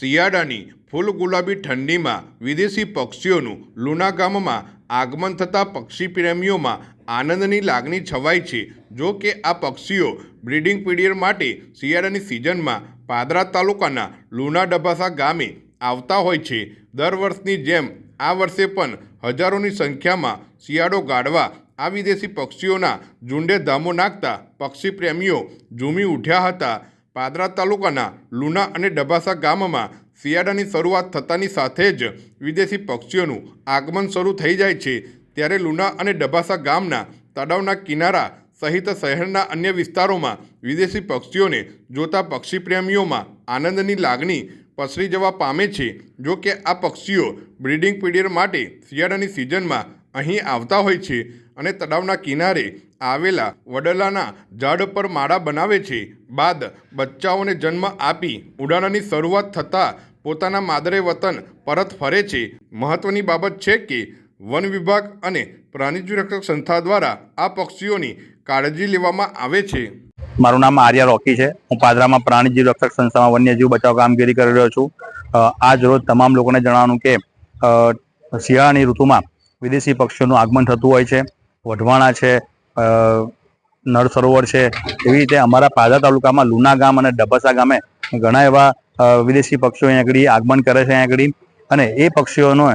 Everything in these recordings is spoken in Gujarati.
શિયાળાની ફૂલ ગુલાબી ઠંડીમાં વિદેશી પક્ષીઓનું લુના ગામમાં આગમન થતાં પક્ષી પ્રેમીઓમાં આનંદની લાગણી છવાય છે. જો કે આ પક્ષીઓ બ્રીડિંગ પીરિયડ માટે શિયાળાની સિઝનમાં પાદરા તાલુકાના લુના ડભાસા ગામે આવતા હોય છે. દર વર્ષની જેમ આ વર્ષે પણ હજારોની સંખ્યામાં શિયાળો ગાળવા આ વિદેશી પક્ષીઓના ઝુંડે ધામો નાખતા પક્ષી પ્રેમીઓ ઝૂમી ઉઠ્યા હતા. પાદરા તાલુકાના લુના અને ડબાસા ગામમાં શિયાળાની શરૂઆત થતાની સાથે જ વિદેશી પક્ષીઓનું આગમન શરૂ થઈ જાય છે. ત્યારે લુના અને ડબાસા ગામના તળાવના કિનારા સહિત શહેરના અન્ય વિસ્તારોમાં વિદેશી પક્ષીઓને જોતા પક્ષી પ્રેમીઓમાં આનંદની લાગણી પસરી જવા પામે છે. જો કે આ પક્ષીઓ બ્રીડિંગ પીરિયડ માટે શિયાળાની સિઝનમાં અહીં આવતા હોય છે અને તળાવના કિનારે આવેલા વડલાના ઝાડ પર માળા બનાવે છે. બાદ બચ્ચાઓને જન્મ આપી ઉડાણની શરૂઆત થતાં પોતાના માદરે વતન પરત ફરે છે. મહત્વની બાબત છે કે વન વિભાગ અને પ્રાણી સુરક્ષક સંસ્થા દ્વારા આ પક્ષીઓની કાળજી લેવામાં આવે છે. મારું નામ આર્યા રોકી છે. હું પાદરામાં પ્રાણીજી રક્ષક સંસ્થામાં વન્યજીવ બચાવ કામગીરી કરી રહ્યો છું. આજ રોજ તમામ લોકોને જણાવવાનું કે શિયાળાની ઋતુમાં વિદેશી પક્ષીઓનું આગમન થતું હોય છે. વઢવાણા છે નળ સરોવર છે, એવી રીતે અમારા પાદરા તાલુકામાં લુના ગામ અને ડબસા ગામે ઘણા એવા વિદેશી પક્ષીઓ અહીંયા આગળ આગમન કરે છે, અહીંયા આગળ. અને એ પક્ષીઓનો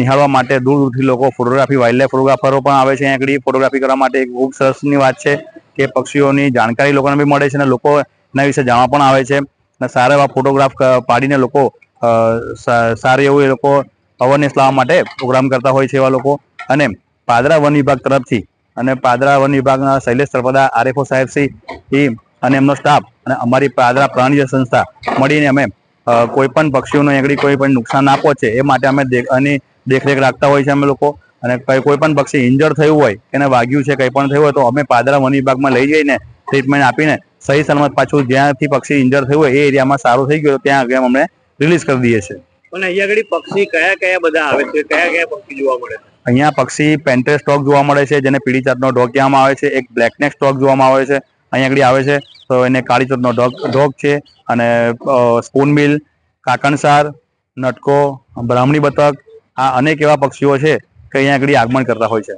નિહાળવા માટે દૂર દૂરથી લોકો ફોટોગ્રાફી વાઇલ્ડ લાઈફ ફોટોગ્રાફરો પણ આવે છે, અહીંયા આગળ. ફોટોગ્રાફી કરવા માટે ખૂબ સરસની વાત છે કે પક્ષીઓની જાણકારી લોકોને બી મળે છે અને લોકો એના વિશે જાણવા પણ આવે છે. અને સારા એવા ફોટોગ્રાફ પાડીને લોકો સારું એવું એ લોકો અવેરનેસ લાવવા માટે પ્રોગ્રામ કરતા હોય છે એવા લોકો. અને પાદરા વન વિભાગ તરફથી અને પાદરા વન વિભાગના શૈલેષ સરપદા, આરએફઓ સાહેબ અને એમનો સ્ટાફ અને અમારી પાદરા પ્રાણીજ સંસ્થા મળીને અમે કોઈ પણ પક્ષીઓને કોઈ પણ નુકસાન ના પહોંચે એ માટે અમે એની દેખરેખ રાખતા હોય છે અમે લોકો. અને કઈ પણ પક્ષી ઇન્જર થયું હોય, એને વાગ્યું છે, કંઈ પણ થયું હોય તો અમે પાદરા વન વિભાગમાં લઈ જઈને ટ્રીટમેન્ટ આપીને સહી સલામત પાછું જ્યાંથી પક્ષી ઇન્જર થયું હોય એ એરિયામાં સારું થઈ ગયું, ત્યાં આગળ અમને રિલીઝ કરી દઈએ છીએ. પણ અહીંયા આગળ પક્ષી કયા કયા બધા આવે છે? કયા કયા પક્ષી જોવા મળે છે? અહીંયા પક્ષી પેન્ટ્રે સ્ટોક જોવા મળે છે, જેને પીળી ચાંદનો ડોગ કહેવામાં આવે છે, એક બ્લેકનેક સ્ટોક જોવામાં આવે છે, અહીંયા આગળ આવે છે, તો એને કાળી ચાંદનો ઢોક ઢોક છે, અને સ્પૂનબિલ કાકણસાર નટકો, બ્રાહ્મણી બતક, આ અનેક એવા પક્ષીઓ છે, કે અહીંયા આગળ આગમન કરતા હોય છે.